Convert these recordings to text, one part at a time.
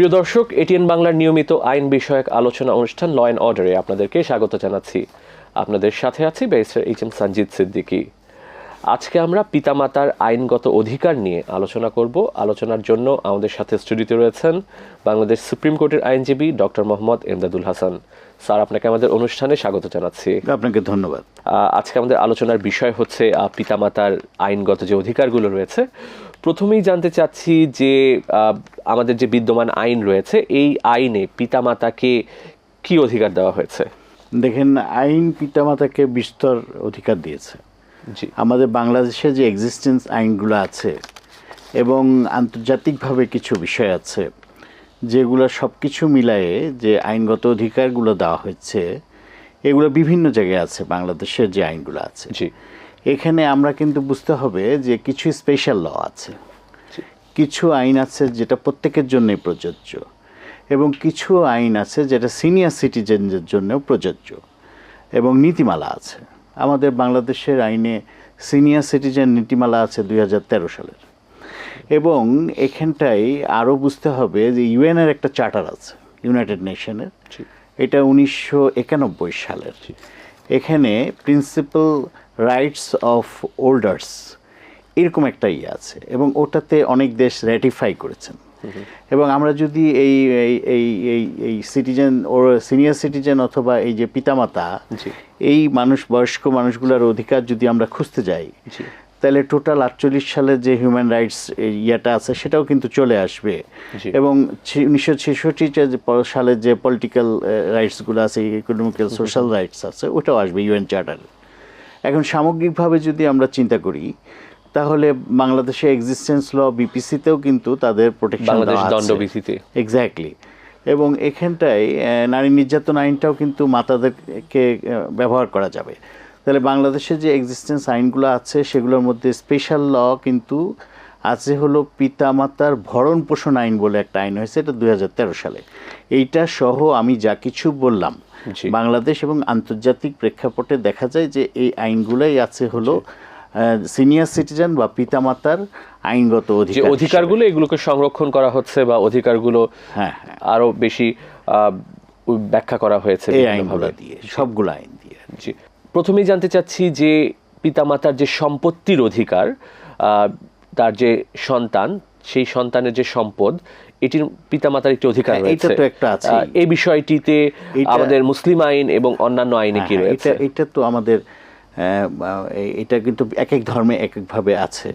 প্রিয় দর্শক এটিএন বাংলার নিয়মিত আইন বিষয়ক আলোচনা অনুষ্ঠান ল অ্যান্ড অর্ডারে আপনাদেরকে স্বাগত জানাচ্ছি। আপনাদের সাথে আছি barrister H M Sanjit Siddiqui আজকে আমরা পিতামাতার আইনগত অধিকার নিয়ে আলোচনা করব। আলোচনার জন্য আমাদের সাথে স্টুডিওতে রয়েছেন বাংলাদেশ সুপ্রিম কোর্টের আইনজীবী ডক্টর মোহাম্মদ এমদাদুল হাসান। স্যার আপনাকে আমাদের অনুষ্ঠানে স্বাগত জানাচ্ছি। আপনাকে ধন্যবাদ। আজকে আমাদের আলোচনার বিষয় হচ্ছে পিতামাতার আইনগত যে অধিকারগুলো রয়েছে প্রথমেই জানতে চাচ্ছি যে আমাদের যে বিদ্যমান আইন রয়েছে এই আইনে পিতামাতাকে কি অধিকার দেওয়া হয়েছে? দেখেন আইন পিতামাতাকে বিস্তর অধিকার দিয়েছে। জি। আমাদের বাংলাদেশে যে এক্সিস্টেন্স আইনগুলো আছে এবং আন্তর্জাতিকভাবে কিছু বিষয় আছে যেগুলো সব কিছু মিলায়ে যে আইনগত অধিকারগুলো দেওয়া হয়েছে এগুলো বিভিন্ন জায়গায় আছে বাংলাদেশের যে আইনগুলো আছে। জি। এখানে আমরা কিন্তু বুঝতে হবে যে কিছু স্পেশাল ল আছে। কিছু আইন আছে যেটা প্রত্যেকের জন্যই প্রযোজ্য এবং কিছু আইন আছে যেটা সিনিয়র সিটিজেনদের জন্যও প্রযোজ্য এবং নীতিমালা আছে। আমাদের বাংলাদেশের আইনে সিনিয়র সিটিজেন নীতিমালা আছে দু হাজার তেরো সালের। এবং এখানটায় আরও বুঝতে হবে যে ইউএনের একটা চার্টার আছে ইউনাইটেড নেশনের এটা উনিশশো একানব্বই সালের। এখানে প্রিন্সিপাল রাইটস অফ ওল্ডার্স এরকম একটা ইয়ে আছে এবং ওটাতে অনেক দেশ র্যাটিফাই করেছেন। এবং আমরা যদি এই এই এই এই সিটিজেন ওর সিনিয়র সিটিজেন অথবা এই যে পিতামাতা। এই মানুষ বয়স্ক মানুষগুলোর অধিকার যদি আমরা খুঁজতে যাই তাহলে টোটাল আটচল্লিশ সালের যে হিউম্যান রাইটস ইয়েটা আছে সেটাও কিন্তু চলে আসবে। এবং উনিশশো ছেষট্টি সালের যে পলিটিক্যাল রাইটসগুলো আছে ইকোনমিক্যাল সোশ্যাল রাইটস আছে ওটাও আসবে ইউএন চার্টার এখন সামগ্রিকভাবে যদি আমরা চিন্তা করি তাহলে বাংলাদেশে এক্সিস্টেন্স ল বিপিসিতেও কিন্তু তাদের প্রোটেকশন বাংলাদেশ এক্স্যাক্টলি এবং এখানটায় নারী নির্যাতন আইনটাও কিন্তু মাতাদেরকে ব্যবহার করা যাবে। তাহলে বাংলাদেশে যে এক্সিস্টেন্স আইনগুলো আছে সেগুলোর মধ্যে স্পেশাল ল কিন্তু আছে হলো পিতামাতার ভরণ পোষণ আইন বলে একটা আইন হয়েছে এটা দু হাজার তেরো সালে। এইটা সহ আমি যা কিছু বললাম। বাংলাদেশ এবং আন্তর্জাতিক প্রেক্ষাপটে দেখা যায় যে এই আইনগুলোই আছে হলো সিনিয়র সিটিজেন বা পিতামাতার আইনগত অধিকার অধিকারগুলো এগুলোকে সংরক্ষণ করা হচ্ছে বা অধিকারগুলো হ্যাঁ হ্যাঁ। আরও বেশি আহ, ব্যাখ্যা করা হয়েছে এই। আইনগুলো দিয়ে সবগুলো আইন দিয়ে জি। প্রথমেই জানতে চাচ্ছি যে পিতামাতার যে সম্পত্তির অধিকার আহ, তার যে সন্তান সেই সন্তানের যে সম্পদ এটির পিতামাতার একটি অধিকার হ্যাঁ, রয়েছে। তো একটা। আহ, এই বিষয়টিতে আমাদের মুসলিম আইন এবং অন্যান্য আইনে কি হ্যাঁ, রয়েছে? এটা এটা তো আমাদের এটা কিন্তু এক এক ধর্মে এক একভাবে আছে।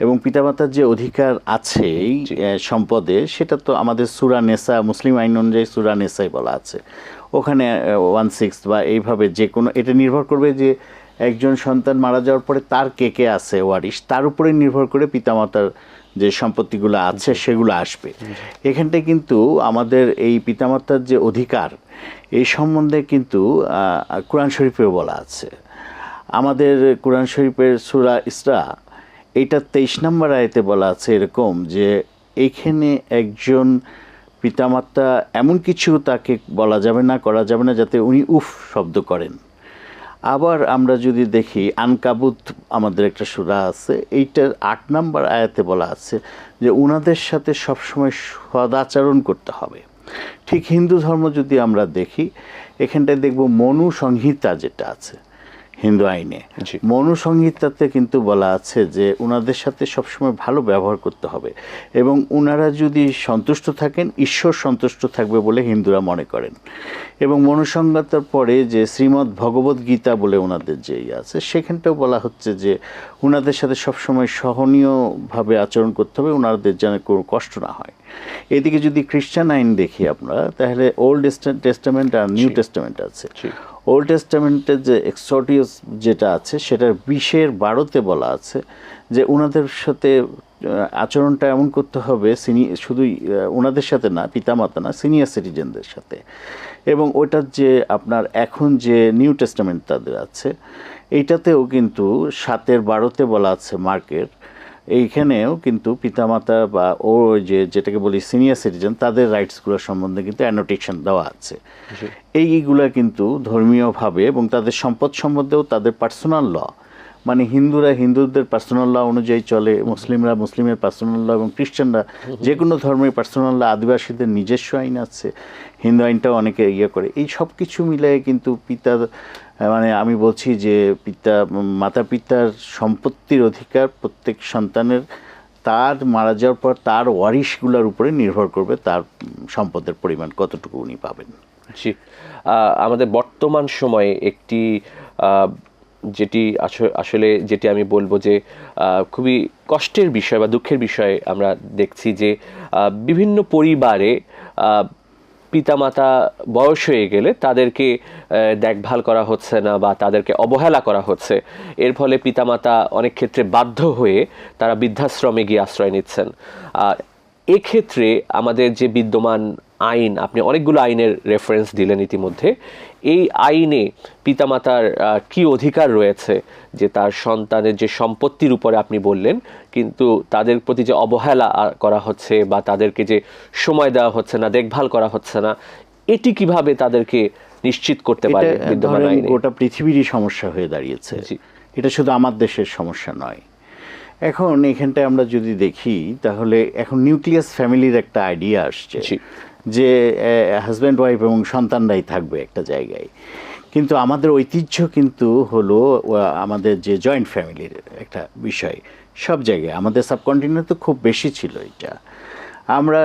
এবং পিতামাতার যে অধিকার আছে এই সম্পদে সেটা তো আমাদের সুরা নেসা মুসলিম আইন অনুযায়ী সুরা নেসাই বলা আছে। ওখানে ওয়ান সিক্স বা এইভাবে যে কোনো এটা নির্ভর করবে যে একজন সন্তান মারা যাওয়ার পরে তার কে কে আছে ওয়ারিশ। তার উপরে নির্ভর করে পিতামাতার যে সম্পত্তিগুলো আছে সেগুলো আসবে। এখানটায় কিন্তু আমাদের এই পিতামাতার যে অধিকার এই সম্বন্ধে কিন্তু কোরআন শরীফেও বলা আছে। আমাদের কোরআন শরীফের সুরা ইসরা এইটা তেইশ নম্বর আয়তে বলা আছে এরকম যে এখানে একজন পিতামাতা এমন কিছু তাকে বলা যাবে না করা যাবে না যাতে উনি উফ শব্দ করেন। আবার আমরা যদি দেখি, আনকাবুত আমাদের একটা সুরা আছে, এইটার আট নাম্বার আয়াতে বলা আছে যে ওনাদের সাথে সবসময় সদাচরণ করতে হবে। ঠিক হিন্দু ধর্ম যদি আমরা দেখি, এখানটায় দেখব মনু সংহিতা যেটা আছে। হিন্দু আইনে। জি। মনু সংহিতাতে কিন্তু বলা আছে যে ওনাদের সাথে সবসময় ভালো ব্যবহার করতে হবে এবং ওনারা যদি সন্তুষ্ট থাকেন ঈশ্বর সন্তুষ্ট থাকবে বলে হিন্দুরা মনে করেন। এবং মনুসংহিতার পরে যে শ্রীমদ্ ভগবত গীতা বলে ওনাদের যে ইয়ে আছে সেখানটাও বলা হচ্ছে যে ওনাদের সাথে সবসময় সহনীয়ভাবে আচরণ করতে হবে ওনাদের যেন কোনো কষ্ট না হয়। এদিকে যদি খ্রিস্টান আইন দেখি আমরা তাহলে ওল্ড টেস্টামেন্ট আর নিউ টেস্টামেন্ট আছে। ওল্ড টেস্টামেন্টের যে এক্সোটিউস যেটা আছে, সেটার বিশের বারোতে বলা আছে যে ওনাদের সাথে আচরণটা এমন করতে হবে, সিনি, শুধুই ওনাদের সাথে না, পিতামাতা না সিনিয়র সিটিজেনদের সাথে। এবং ওটার যে আপনার এখন যে নিউ টেস্টামেন্ট তাদের আছে এইটাতেও কিন্তু সাতের বারোতে বলা আছে মার্কের এইখানেও কিন্তু পিতামাতা বা ও যে যেটাকে বলি সিনিয়র সিটিজেন তাদের রাইটসগুলো সম্বন্ধে কিন্তু অ্যানোটেশন দেওয়া আছে। এইগুলা কিন্তু ধর্মীয়ভাবে এবং তাদের সম্পদ সম্বন্ধেও তাদের পার্সোনাল ল মানে হিন্দুরা হিন্দুদের পার্সোনাল ল অনুযায়ী চলে মুসলিমরা মুসলিমের পার্সোনাল ল এবং খ্রিস্টানরা যে কোনো ধর্মের পার্সোনাল ল আদিবাসীদের নিজস্ব আইন আছে হিন্দু আইনটাও অনেকে ইয়ে করে। এই সব কিছু মিলিয়ে কিন্তু পিতা মানে আমি বলছি যে পিতা, মাতা পিতার সম্পত্তির অধিকার প্রত্যেক সন্তানের তার মারা যাওয়ার পর তার ওয়ারিশগুলোর উপরে নির্ভর করবে তার সম্পদের পরিমাণ, কতটুকু উনি পাবেন। জি। আমাদের বর্তমান সময়ে একটি যেটি আস- আসলে যেটি আমি বলব যে খুবই কষ্টের বিষয় বা দুঃখের বিষয় আমরা দেখছি যে বিভিন্ন পরিবারে পিতামাতা বয়স হয়ে গেলে তাদেরকে দেখভাল করা হচ্ছে না বা তাদেরকে অবহেলা করা হচ্ছে। এর ফলে পিতামাতা অনেক ক্ষেত্রে বাধ্য হয়ে তারা বৃদ্ধাশ্রমে গিয়ে আশ্রয় নিচ্ছেন। এক্ষেত্রে আমাদের যে বিদ্যমান আইন আপনি অনেকগুলো আইনের রেফারেন্স দিলেন ইতিমধ্যে। এই আইনে পিতামাতার কি অধিকার রয়েছে যে তার সন্তানের যে সম্পত্তির উপরে আপনি বললেন কিন্তু তাদের প্রতি যে অবহেলা করা হচ্ছে বা তাদেরকে যে সময় দেওয়া হচ্ছে না দেখভাল করা হচ্ছে না এটি কীভাবে তাদেরকে নিশ্চিত করতে পারে বিদ্যমান আইনে? গোটা পৃথিবীরই সমস্যা হয়ে দাঁড়িয়েছে। এটা শুধু আমার দেশের সমস্যা নয়। এখন এখানটায় আমরা যদি দেখি তাহলে এখন নিউক্লিয়াস ফ্যামিলির একটা আইডিয়া আসছে। যে হাজব্যান্ড ওয়াইফ এবং সন্তানরাই থাকবে একটা জায়গায়। কিন্তু আমাদের ঐতিহ্য কিন্তু হলো আমাদের যে জয়েন্ট ফ্যামিলির একটা বিষয়। সব জায়গায়। আমাদের সাবকন্টিনেন্ট তো খুব বেশি ছিল এটা। আমরা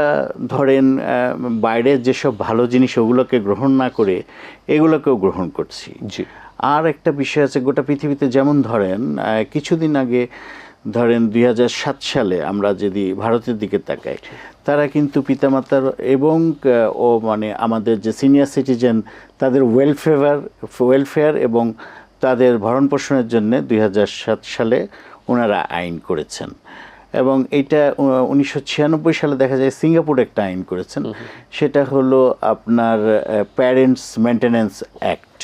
ধরেন বাইরের যেসব ভালো জিনিস ওগুলোকে গ্রহণ না করে এগুলোকেও গ্রহণ করছি। জি। আর একটা বিষয় আছে গোটা পৃথিবীতে যেমন ধরেন কিছুদিন আগে ধরেন দুই হাজার সাত সালে আমরা যদি ভারতের দিকে তাকাই তারা কিন্তু পিতামাতার এবং ও মানে আমাদের যে সিনিয়র সিটিজেন তাদের ওয়েলফেয়ার ওয়েলফেয়ার এবং তাদের ভরণ পোষণের জন্য দুই হাজার সাত সালে ওনারা আইন করেছেন। এবং এটা উনিশশো ছিয়ানব্বই সালে দেখা যায় সিঙ্গাপুর একটা আইন করেছেন। সেটা হলো আপনার প্যারেন্টস মেনটেন্যান্স অ্যাক্ট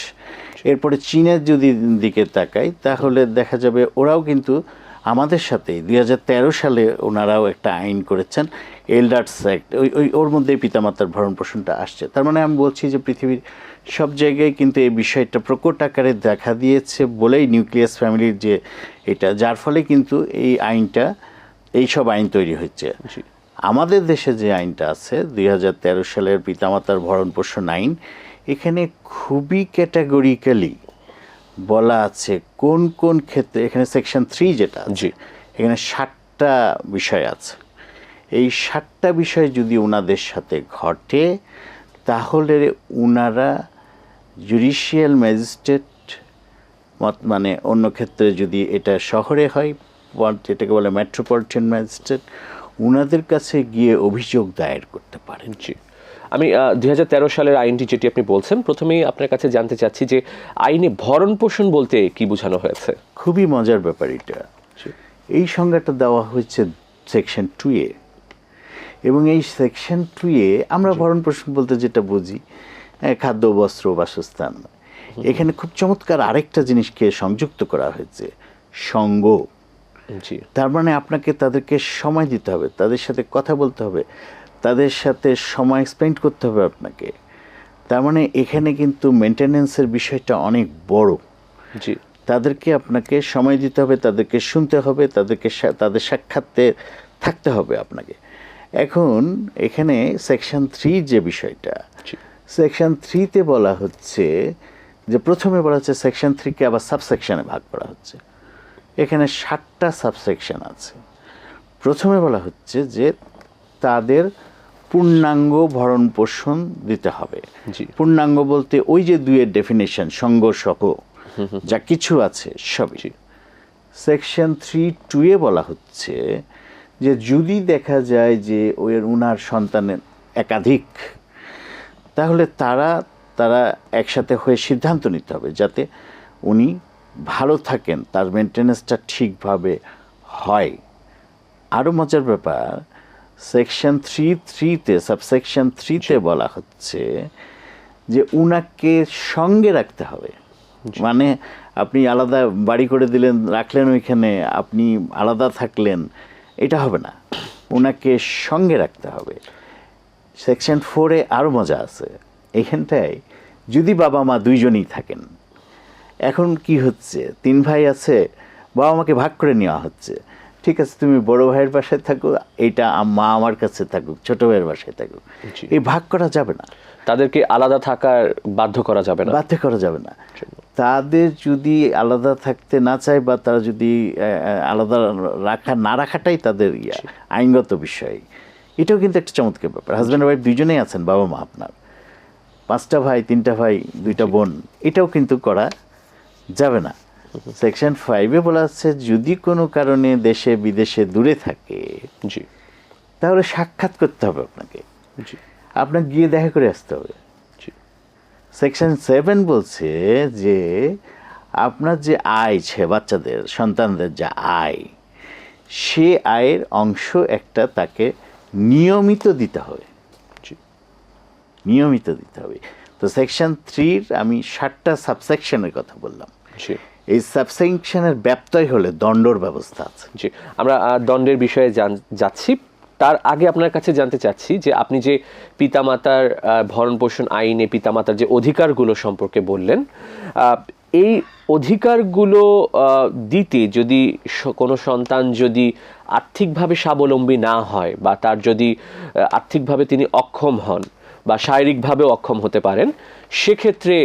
এরপরে চীনের যদি দিকে তাকাই তাহলে দেখা যাবে ওরাও কিন্তু আমাদের সাথেই দুই হাজার তেরো সালে ওনারাও একটা আইন করেছেন এল্ডার্স অ্যাক্ট ওই ওই ওর মধ্যেই পিতামাতার ভরণ পোষণটা আসছে। তার মানে আমি বলছি যে পৃথিবীর সব জায়গায় কিন্তু এই বিষয়টা প্রকট আকারে দেখা দিয়েছে বলেই নিউক্লিয়াস ফ্যামিলির যে এটা যার ফলে কিন্তু এই আইনটা এই সব আইন তৈরি হচ্ছে আমাদের দেশে যে আইনটা আছে দুই হাজার তেরো সালের পিতামাতার ভরণ পোষণ আইন এখানে খুবই ক্যাটাগরিক্যালি বলা আছে কোন কোন ক্ষেত্রে এখানে সেকশন থ্রি যেটা জি। এখানে ষাটটা বিষয় আছে। এই ষাটটা বিষয় যদি ওনাদের সাথে ঘটে তাহলে ওনারা জুডিশিয়াল ম্যাজিস্ট্রেট মত মানে অন্য ক্ষেত্রে যদি এটা শহরে হয় যেটাকে বলে মেট্রোপলিটন ম্যাজিস্ট্রেট ওনাদের কাছে গিয়ে অভিযোগ দায়ের করতে পারেন। জি। আমি দুই সালের আইনটি যেটি আপনি বলছেন প্রথমেই আপনার কাছে জানতে চাচ্ছি যে আইনে ভরণ পোষণ বলতে কি বোঝানো হয়েছে? খুবই মজার ব্যাপার এটা। এই সংজ্ঞাটা দেওয়া হয়েছে সেকশন টু এ। এবং এই সেকশন টু এ আমরা ভরণ পোষণ বলতে যেটা বুঝি হ্যাঁ, খাদ্য বস্ত্র বাসস্থান। এখানে খুব চমৎকার আরেকটা জিনিসকে সংযুক্ত করা হয়েছে সঙ্গ। তার মানে আপনাকে তাদেরকে সময় দিতে হবে তাদের সাথে কথা বলতে হবে। তাদের সাথে সময় স্পেন্ড করতে হবে আপনাকে। তার মানে এখানে কিন্তু মেনটেনেন্সের বিষয়টা অনেক বড়। জি। তাদেরকে আপনাকে সময় দিতে হবে তাদেরকে শুনতে হবে তাদেরকে তাদের সাক্ষাৎতে থাকতে হবে আপনাকে। এখন এখানে সেকশন থ্রি যে বিষয়টা সেকশন থ্রিতে বলা হচ্ছে যে প্রথমে বলা হচ্ছে সেকশন থ্রিকে আবার সাবসেকশনে ভাগ করা হচ্ছে। এখানে ষাটটা সাবসেকশন আছে। প্রথমে বলা হচ্ছে যে তাদের পূর্ণাঙ্গ ভরণ পোষণ দিতে হবে। পূর্ণাঙ্গ বলতে ওই যে দুইয়ের ডেফিনেশন সঙ্গ সহ যা কিছু আছে সবই। সেকশন থ্রি টুয়ে বলা হচ্ছে যে যদি দেখা যায় যে ওই উনার সন্তানের একাধিক তাহলে তারা তারা একসাথে হয়ে সিদ্ধান্ত নিতে হবে যাতে উনি ভালো থাকেন তার মেনটেন্যান্সটা ঠিকভাবে হয়। আরও মজার ব্যাপার সেকশন থ্রি থ্রিতে সাবসেকশন থ্রিতে বলা হচ্ছে যে উনাকে সঙ্গে রাখতে হবে। মানে আপনি আলাদা বাড়ি করে দিলেন রাখলেন ওইখানে আপনি আলাদা থাকলেন এটা হবে না। ওনাকে সঙ্গে রাখতে হবে। সেকশন ফোরে আরও মজা আছে। এখানটায় যদি বাবা মা দুইজনই থাকেন এখন কি হচ্ছে? তিন ভাই আছে বাবা মাকে ভাগ করে নেওয়া হচ্ছে। ঠিক আছে তুমি বড় ভাইয়ের বাসায় থাকো এইটা আম- মা আমার কাছে থাকুক ছোট ভাইয়ের বাসায় থাকুক। এই ভাগ করা যাবে না। তাদেরকে আলাদা থাকার বাধ্য করা যাবে না। বাধ্য করা যাবে না। তাদের যদি আলাদা থাকতে না চায় বা তারা যদি আলাদা রাখা না রাখাটাই তাদের ইয়া আইনগত বিষয়। এটাও কিন্তু একটা চমৎকার ব্যাপার। হাজব্যান্ড ওয়াইফ দুজনেই আছেন বাবা মা আপনার। পাঁচটা ভাই তিনটা ভাই দুইটা বোন এটাও কিন্তু করা যাবে না। সেকশন ফাইভে বলা হচ্ছে যদি কোনো কারণে দেশে বিদেশে দূরে থাকে জি। তাহলে সাক্ষাৎ করতে হবে আপনাকে। জি। আপনার গিয়ে দেখা করে আসতে হবে। জি। সেকশন সেভেন বলছে যে আপনার যে আয় ছে বাচ্চাদের সন্তানদের যা আয় সে আয়ের অংশ একটা তাকে নিয়মিত দিতে হবে। নিয়মিত দিতে হবে। তো সেকশন থ্রির আমি ষাটটা সাবসেকশনের কথা বললাম। এই সাবসেকশনের ব্যত্যয় হলে দণ্ডর ব্যবস্থা আছে। জি, আমরা দণ্ডের বিষয়ে যাচ্ছি। তার আগে আপনার কাছে জানতে চাচ্ছি যে আপনি যে পিতামাতার ভরণ পোষণ আইনে পিতামাতার যে অধিকারগুলো সম্পর্কে বললেন এই অধিকারগুলো দিতে যদি কোনো সন্তান যদি আর্থিকভাবে স্বাবলম্বী না হয় বা তার যদি আর্থিকভাবে তিনি অক্ষম হন বা শারীরিকভাবে অক্ষম হতে পারেন, সেক্ষেত্রে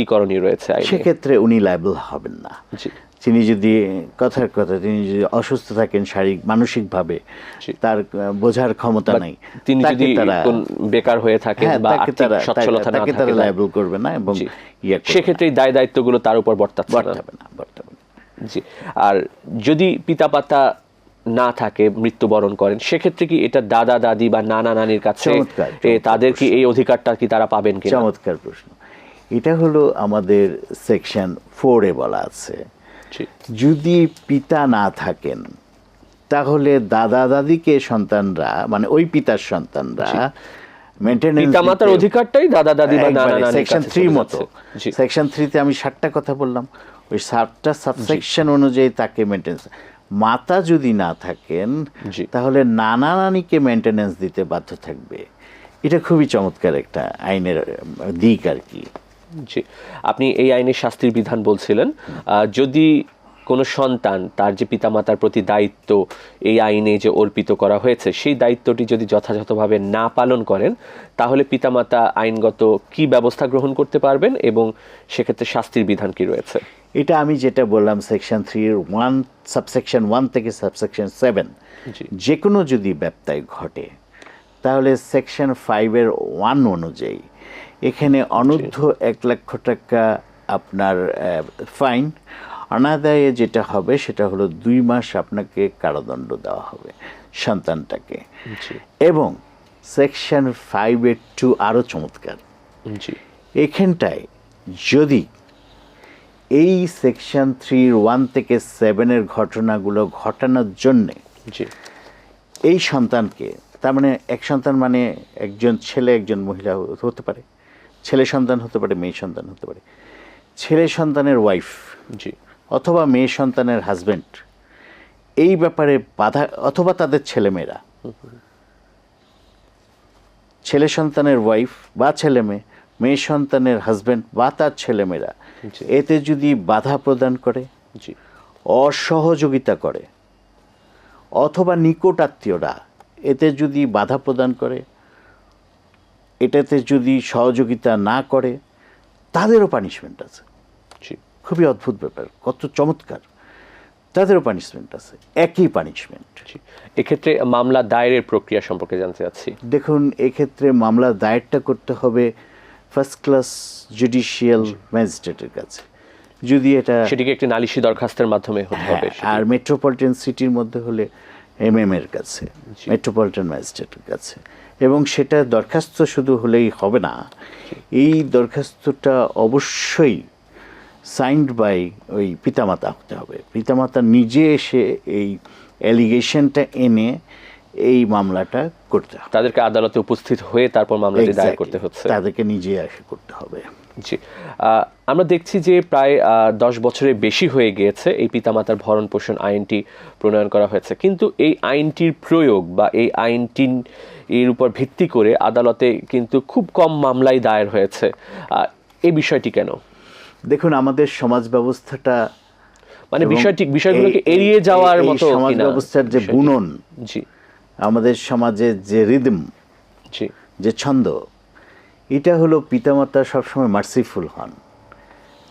কি করণীয় রয়েছে সেক্ষেত্রে উনি লাইবল হবেন না। তিনি যদি কথার কথা তিনি যদি অসুস্থ থাকেন শারীরিক মানসিকভাবে। তার বোঝার ক্ষমতা নাই। তিনি যদি বেকার হয়ে থাকেন হ্যাঁ, বা আর্থিক তারা- সচ্ছলতা না তারা থাকে লাইবল করবে না এবং। ইয়ে সেক্ষেত্রে দায় দায়িত্বগুলো তার উপর বর্তাবে না বর্তাবে জি। আর যদি পিতামাতা না থাকে মৃত্যুবরণ করেন সেক্ষেত্রে কি এটা দাদা দাদি বা নানা নানির কাছে তাদের কি এই অধিকারটা কি তারা পাবেন কি চমৎকার প্রশ্ন। এটা হলো আমাদের সেকশন ফোরে বলা আছে। যদি পিতা না থাকেন তাহলে দাদা দাদিকে সন্তানরা মানে ওই পিতার সন্তানরা পিতামাতার অধিকারটাই দাদা দাদি বা সেকশন থ্রি মতো। সেকশন থ্রিতে আমি ষাটটা কথা বললাম। ওই ষাটটা সাবসেকশন অনুযায়ী তাকে মেনটেন্স মাতা যদি না থাকেন তাহলে নানা নানিকে মেনটেনেন্স দিতে বাধ্য থাকবে। এটা খুবই চমৎকার একটা আইনের দিক আর কি। জি আপনি এই আইনের শাস্তির বিধান বলছিলেন। যদি কোনো সন্তান তার যে পিতামাতার প্রতি দায়িত্ব এই আইনে যে অর্পিত করা হয়েছে সেই দায়িত্বটি যদি যথাযথভাবে না পালন করেন তাহলে পিতামাতা আইনগত কি ব্যবস্থা গ্রহণ করতে পারবেন এবং সেক্ষেত্রে শাস্তির বিধান কি রয়েছে? এটা আমি যেটা বললাম সেকশন থ্রির ওয়ান সাবসেকশন ওয়ান থেকে সাবসেকশন সেভেন জি। যে কোনো যদি ব্যত্যয় ঘটে তাহলে সেকশন ফাইভের ওয়ান অনুযায়ী এখানে অনূর্ধ্ব এক লক্ষ টাকা আপনার ফাইন অনাদায়ে যেটা হবে সেটা হলো দুই মাস আপনাকে কারাদণ্ড দেওয়া হবে সন্তানটাকে। এবং সেকশন ফাইভের টু আরও চমৎকার। এখানটায় যদি এই সেকশন থ্রির ওয়ান থেকে সেভেনের ঘটনাগুলো ঘটানোর জন্যে এই সন্তানকে তার মানে এক সন্তান মানে একজন ছেলে একজন মহিলা হতে পারে। ছেলে সন্তান হতে পারে মেয়ে সন্তান হতে পারে। ছেলে সন্তানের ওয়াইফ জি। অথবা মেয়ে সন্তানের হাজবেন্ড এই ব্যাপারে বাধা অথবা তাদের ছেলেমেয়েরা। ছেলে সন্তানের ওয়াইফ বা ছেলে মেয়ে মেয়ে সন্তানের হাজবেন্ড বা তার ছেলেমেয়েরা এতে যদি বাধা প্রদান করে জি। অসহযোগিতা করে অথবা নিকট আত্মীয়রা এতে যদি বাধা প্রদান করে এটাতে যদি সহযোগিতা না করে তাদেরও পানিশমেন্ট আছে। খুবই অদ্ভুত ব্যাপার কত চমৎকার। তাদেরও পানিশমেন্ট আছে একই পানিশমেন্ট এক্ষেত্রে মামলা দায়েরের প্রক্রিয়া সম্পর্কে জানতে চাচ্ছি। দেখুন এক্ষেত্রে মামলা দায়েরটা করতে হবে ফার্স্ট ক্লাস জুডিশিয়াল ম্যাজিস্ট্রেটের কাছে। যদি এটা সেটিকে একটি নালিশি দরখাস্তের মাধ্যমে হতে হবে হ্যাঁ, আর মেট্রোপলিটন সিটির মধ্যে হলে এমএম এর কাছে। মেট্রোপলিটন ম্যাজিস্ট্রেটের কাছে। এবং সেটা দরখাস্ত শুধু হলেই হবে না। এই দরখাস্তটা অবশ্যই সাইন্ড বাই ওই পিতামাতা হতে হবে। পিতামাতা নিজে এসে এই অ্যালিগেশনটা এনে এই মামলাটা করতে হবে। তাদেরকে আদালতে উপস্থিত হয়ে তারপর মামলাটি দায়ের করতে হচ্ছে। তাদেরকে নিজে এসে করতে হবে। জি। আহ, আমরা দেখছি যে প্রায় দশ বছরের বেশি হয়ে গিয়েছে এই পিতামাতার ভরণ পোষণ আইনটি প্রণয়ন করা হয়েছে। কিন্তু এই আইনটির প্রয়োগ বা এই আইনটি এর উপর ভিত্তি করে আদালতে কিন্তু খুব কম মামলাই দায়ের হয়েছে। এই বিষয়টি কেন? দেখুন আমাদের সমাজ ব্যবস্থাটা মানে বিষয়টি বিষয়গুলোকে এড়িয়ে যাওয়ার মতো সমাজ ব্যবস্থার যে? বুনন জি। আমাদের সমাজে যে রিদম জি। যে ছন্দ এটা হলো পিতামাতা সবসময় মার্সিফুল হন।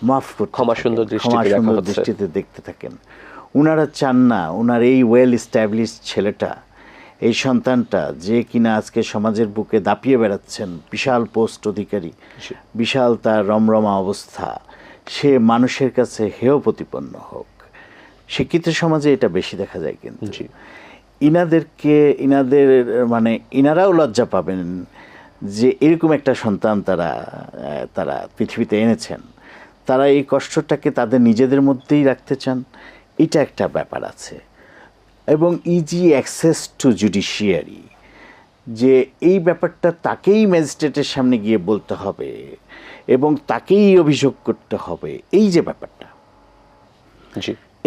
মাফ করতে ক্ষমা সুন্দর দৃষ্টিতে দেখতে থাকেন। উনারা চান না ওনার এই ওয়েল স্ট্যাবলিশ ছেলেটা এই সন্তানটা যে কিনা আজকে সমাজের বুকে দাপিয়ে বেড়াচ্ছেন বিশাল পোস্ট অধিকারী বিশাল তার রমরমা অবস্থা সে মানুষের কাছে হেয় প্রতিপন্ন হোক। শিক্ষিত সমাজে এটা বেশি দেখা যায় কিন্তু। ইনাদেরকে ইনাদের মানে ইনারাও লজ্জা পাবেন যে এরকম একটা সন্তান তারা তারা পৃথিবীতে এনেছেন। তারা এই কষ্টটাকে তাদের নিজেদের মধ্যেই রাখতে চান। এটা একটা ব্যাপার আছে। এবং ইজি অ্যাক্সেস টু জুডিশিয়ারি যে এই ব্যাপারটা তাকেই ম্যাজিস্ট্রেটের সামনে গিয়ে বলতে হবে এবং তাকেই অভিযোগ করতে হবে। এই যে ব্যাপারটা।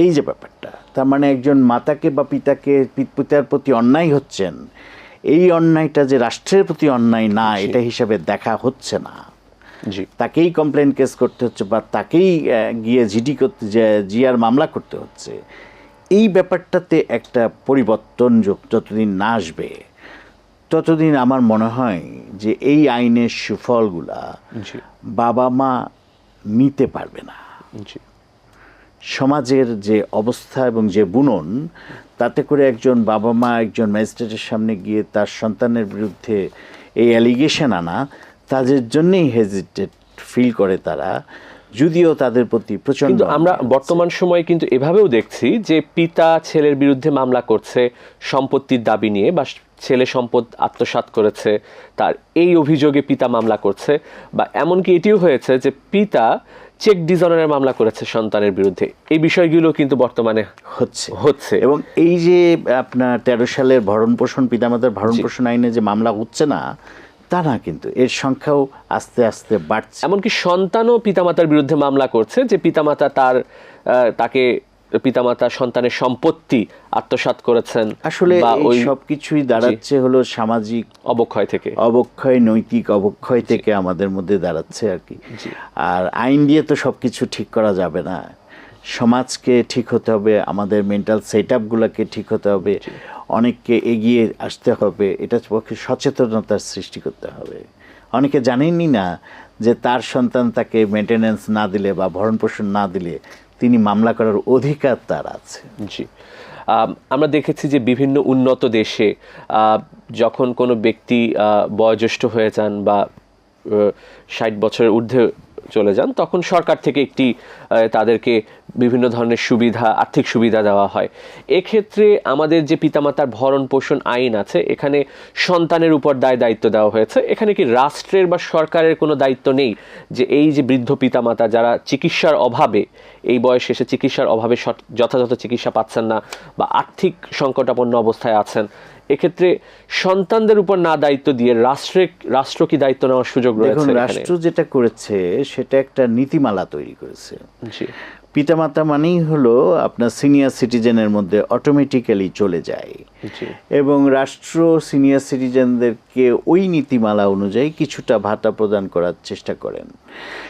এই যে ব্যাপারটা তার মানে একজন মাতাকে বা পিতাকে পিতার প্রতি অন্যায় হচ্ছেন এই অন্যায়টা যে রাষ্ট্রের প্রতি অন্যায় না এটা হিসাবে দেখা হচ্ছে না। তাকেই কমপ্লেন কেস করতে হচ্ছে বা তাকেই গিয়ে জিডি করতে জিআর মামলা করতে হচ্ছে। এই ব্যাপারটাতে একটা পরিবর্তন যতদিন না আসবে ততদিন আমার মনে হয় যে এই আইনের সুফলগুলা বাবা মা নিতে পারবে না। সমাজের যে অবস্থা এবং যে বুনন তাতে করে একজন বাবা মা একজন ম্যাজিস্ট্রেটের সামনে গিয়ে তার সন্তানের বিরুদ্ধে এই অ্যালিগেশন আনা তাদের জন্যেই হেজিটেট ফিল করে তারা। যদিও তাদের প্রতি প্রচণ্ড কিন্তু আমরা বর্তমান সময়ে কিন্তু এভাবেও দেখছি যে পিতা ছেলের বিরুদ্ধে মামলা করছে সম্পত্তির দাবি নিয়ে বা ছেলে সম্পদ আত্মসাৎ করেছে তার এই অভিযোগে পিতা মামলা করছে বা এমনকি এটিও হয়েছে যে পিতা চেক ডিজনারের মামলা করেছে সন্তানের বিরুদ্ধে। এই বিষয়গুলো কিন্তু বর্তমানে হচ্ছে। হচ্ছে। এবং এই যে আপনার তেরো সালের ভরণ পোষণ পিতামাতার ভরণ পোষণ আইনে যে মামলা হচ্ছে না তা না কিন্তু এর সংখ্যাও আস্তে আস্তে বাড়ছে। এমনকি সন্তানও পিতামাতার বিরুদ্ধে মামলা করছে যে পিতামাতা তার তাকে পিতামাতা সন্তানের সম্পত্তি আত্মসাৎ করেছেন আসলে ওই সবকিছুই দাঁড়াচ্ছে হলো সামাজিক অবক্ষয় থেকে। অবক্ষয় নৈতিক অবক্ষয় থেকে আমাদের মধ্যে দাঁড়াচ্ছে আর কি। আর আইন দিয়ে তো সব কিছু ঠিক করা যাবে না। সমাজকে ঠিক হতে হবে আমাদের মেন্টাল সেট আপগুলোকে ঠিক হতে হবে অনেককে এগিয়ে আসতে হবে এটার পক্ষে সচেতনতার সৃষ্টি করতে হবে। অনেকে জানেনই না যে তার সন্তান তাকে মেনটেনেন্স না দিলে বা ভরণ পোষণ না দিলে তিনি মামলা করার অধিকার তার আছে। জি। আমরা দেখেছি যে বিভিন্ন উন্নত দেশে যখন কোনো ব্যক্তি বয়োজ্যেষ্ঠ হয়ে যান বা ষাট বছরের ঊর্ধ্বে চলে যান, তখন সরকার থেকে একটি তাদেরকে বিভিন্ন ধরনের সুবিধা, আর্থিক সুবিধা দেওয়া হয়। এক্ষেত্রে আমাদের যে পিতামাতার ভরণ পোষণ আইন আছে, এখানে সন্তানের উপর দায় দায়িত্ব দেওয়া হয়েছে। এখানে কি রাষ্ট্রের বা সরকারের কোনো দায়িত্ব নেই যে এই যে বৃদ্ধ পিতামাতা যারা চিকিৎসার অভাবে, এই বয়সে এসে চিকিৎসার অভাবে যথাযথ চিকিৎসা পাচ্ছেন না বা আর্থিক সংকটাপন্ন অবস্থায় আছেন এক্ষেত্রে সন্তানদের উপর না দায়িত্ব দিয়ে রাষ্ট্রে রাষ্ট্র কি দায়িত্ব নেওয়ার সুযোগ রয়েছে রাষ্ট্র যেটা করেছে সেটা একটা নীতিমালা তৈরি করেছে। পিতামাতা মানেই হলো আপনার সিনিয়র সিটিজেনের মধ্যে অটোমেটিক্যালি চলে যায়। এবং রাষ্ট্র সিনিয়র সিটিজেনদেরকে ওই নীতিমালা অনুযায়ী কিছুটা ভাতা প্রদান করার চেষ্টা করেন।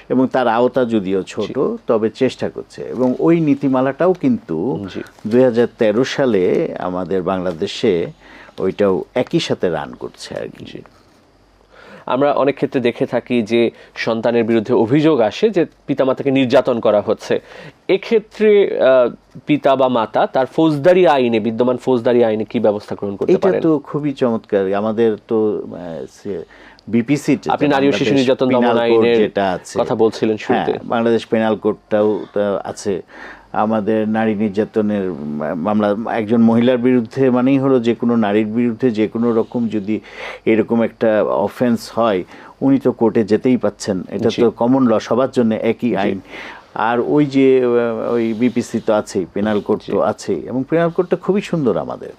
এবং তার আওতা যদিও ছোট তবে চেষ্টা করছে। এবং ওই নীতিমালাটাও কিন্তু। দুই সালে আমাদের বাংলাদেশে ওইটাও একই সাথে রান করছে আর কি। আমরা অনেক ক্ষেত্রে দেখে থাকি যে সন্তানের বিরুদ্ধে অভিযোগ আসে যে পিতামাতাকে নির্যাতন করা হচ্ছে। এক্ষেত্রে পিতা বা মাতা তার ফৌজদারি আইনে বিদ্যমান ফৌজদারি আইনে কি ব্যবস্থা গ্রহণ করতে এটা তো খুবই চমৎকার। আমাদের তো বিপিসি আপনি নারী ও শিশু নির্যাতন দমন আইনের আছে। কথা বলছিলেন শুরুতে। হ্যাঁ, বাংলাদেশ পেনাল কোডটাও আছে। আমাদের নারী নির্যাতনের মামলা একজন মহিলার বিরুদ্ধে মানেই হলো যে কোনো নারীর বিরুদ্ধে যে কোনো রকম যদি এরকম একটা অফেন্স হয় উনি তো কোর্টে যেতেই পাচ্ছেন। এটা তো কমন ল সবার জন্য একই আইন। আর ওই যে ওই বিপিসি তো আছেই পেনাল কোড তো আছেই এবং পেনাল কোডটা খুবই সুন্দর আমাদের।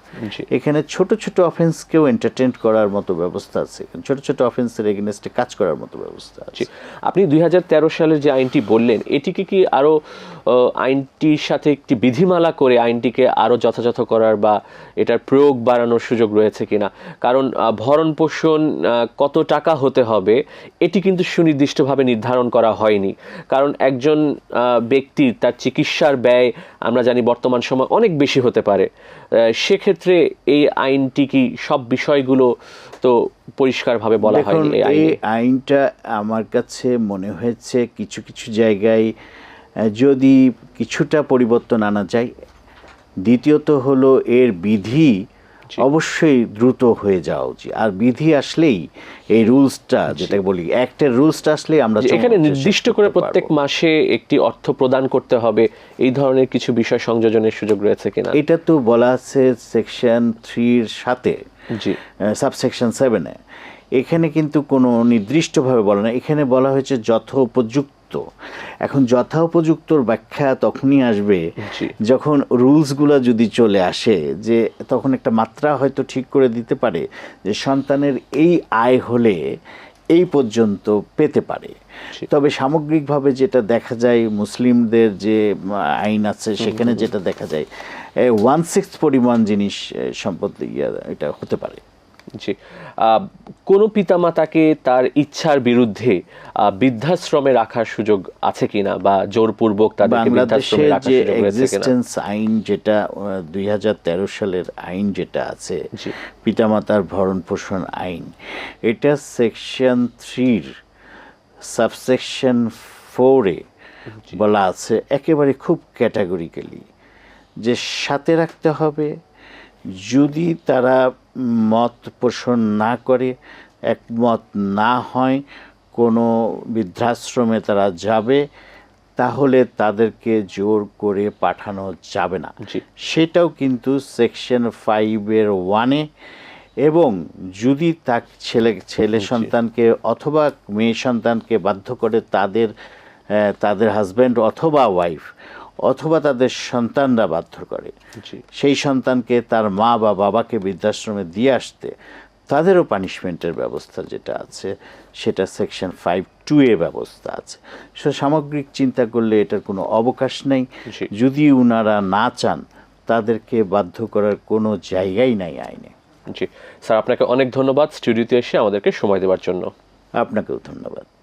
এখানে ছোট ছোট অফেন্সকেও এন্টারটেন করার মতো ব্যবস্থা আছে। ছোট ছোট অফেন্সের এগেনস্টে কাজ করার মতো ব্যবস্থা আছে। আপনি দুই সালের যে আইনটি বললেন এটিকে কি আরও আইনটির সাথে একটি বিধিমালা করে আইনটিকে আরও যথাযথ করার বা এটার প্রয়োগ বাড়ানোর সুযোগ রয়েছে কিনা? কারণ ভরণ পোষণ কত টাকা হতে হবে এটি কিন্তু সুনির্দিষ্টভাবে নির্ধারণ করা হয়নি। কারণ একজন ব্যক্তির তার চিকিৎসার ব্যয় আমরা জানি বর্তমান সময় অনেক বেশি হতে পারে। সেক্ষেত্রে এই আইনটি কি সব বিষয়গুলো তো পরিষ্কারভাবে বলা হয় এই আইনটা আমার কাছে মনে হয়েছে কিছু কিছু জায়গায় যদি কিছুটা পরিবর্তন আনা যায় দ্বিতীয়ত হলো এর বিধি অবশ্যই দ্রুত হয়ে যাওয়া উচিত। আর বিধি আসলেই এই রুলসটা যেটা বলি অ্যাক্টের রুলসটা আসলেই আমরা এখানে নির্দিষ্ট করে প্রত্যেক মাসে একটি অর্থ প্রদান করতে হবে। এই ধরনের কিছু বিষয় সংযোজনের সুযোগ রয়েছে কিনা? এটা তো বলা আছে সেকশন থ্রির সাথে জি। সাবসেকশন সেভেনে। এখানে কিন্তু কোনো নির্দিষ্টভাবে বলা না এখানে বলা হয়েছে যথোপযুক্ত এখন যথোপযুক্তর ব্যাখ্যা তখনই আসবে। যখন রুলসগুলো যদি চলে আসে যে তখন একটা মাত্রা হয়তো ঠিক করে দিতে পারে যে সন্তানের এই আয় হলে এই পর্যন্ত পেতে পারে। তবে সামগ্রিকভাবে যেটা দেখা যায় মুসলিমদের যে আইন আছে সেখানে যেটা দেখা যায় ওয়ান সিক্স পরিমাণ জিনিস সম্পদ ইয়া, এটা হতে পারে। জি। আহ, কোনো পিতামাতাকে তার ইচ্ছার বিরুদ্ধে বৃদ্ধাশ্রমে রাখার সুযোগ আছে কিনা বা জোরপূর্বক তাদেরকে বৃদ্ধাশ্রমে রাখার যে সুযোগ রয়েছে কিনা? এক্সিস্টেন্স আইন যেটা দুই সালের আইন যেটা আছে পিতামাতার ভরণ পোষণ আইন এটা সেকশন থ্রির সাবসেকশন ফোরে বলা আছে একেবারে খুব ক্যাটাগরিক্যালি যে সাথে রাখতে হবে যদি তারা মত পোষণ না করে একমত না হয় কোনো বৃদ্ধাশ্রমে তারা যাবে তাহলে তাদেরকে জোর করে পাঠানো যাবে না। সেটাও কিন্তু সেকশন ফাইভের ওয়ানে এবং যদি তার ছেলে ছেলে সন্তানকে অথবা মেয়ে সন্তানকে বাধ্য করে তাদের তাদের হাজব্যান্ড অথবা ওয়াইফ অথবা তাদের সন্তানরা বাধ্য করে। সেই সন্তানকে তার মা বা বাবাকে বৃদ্ধাশ্রমে দিয়ে আসতে তাদেরও পানিশমেন্টের ব্যবস্থা যেটা আছে সেটা সেকশন ফাইভ টু এ ব্যবস্থা আছে। সো সামগ্রিক চিন্তা করলে এটার কোনো অবকাশ নেই। যদি উনারা না চান তাদেরকে বাধ্য করার কোনো জায়গাই নাই আইনে। জি। স্যার আপনাকে অনেক ধন্যবাদ স্টুডিওতে এসে আমাদেরকে সময় দেওয়ার জন্য। আপনাকেও ধন্যবাদ।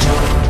Thank you.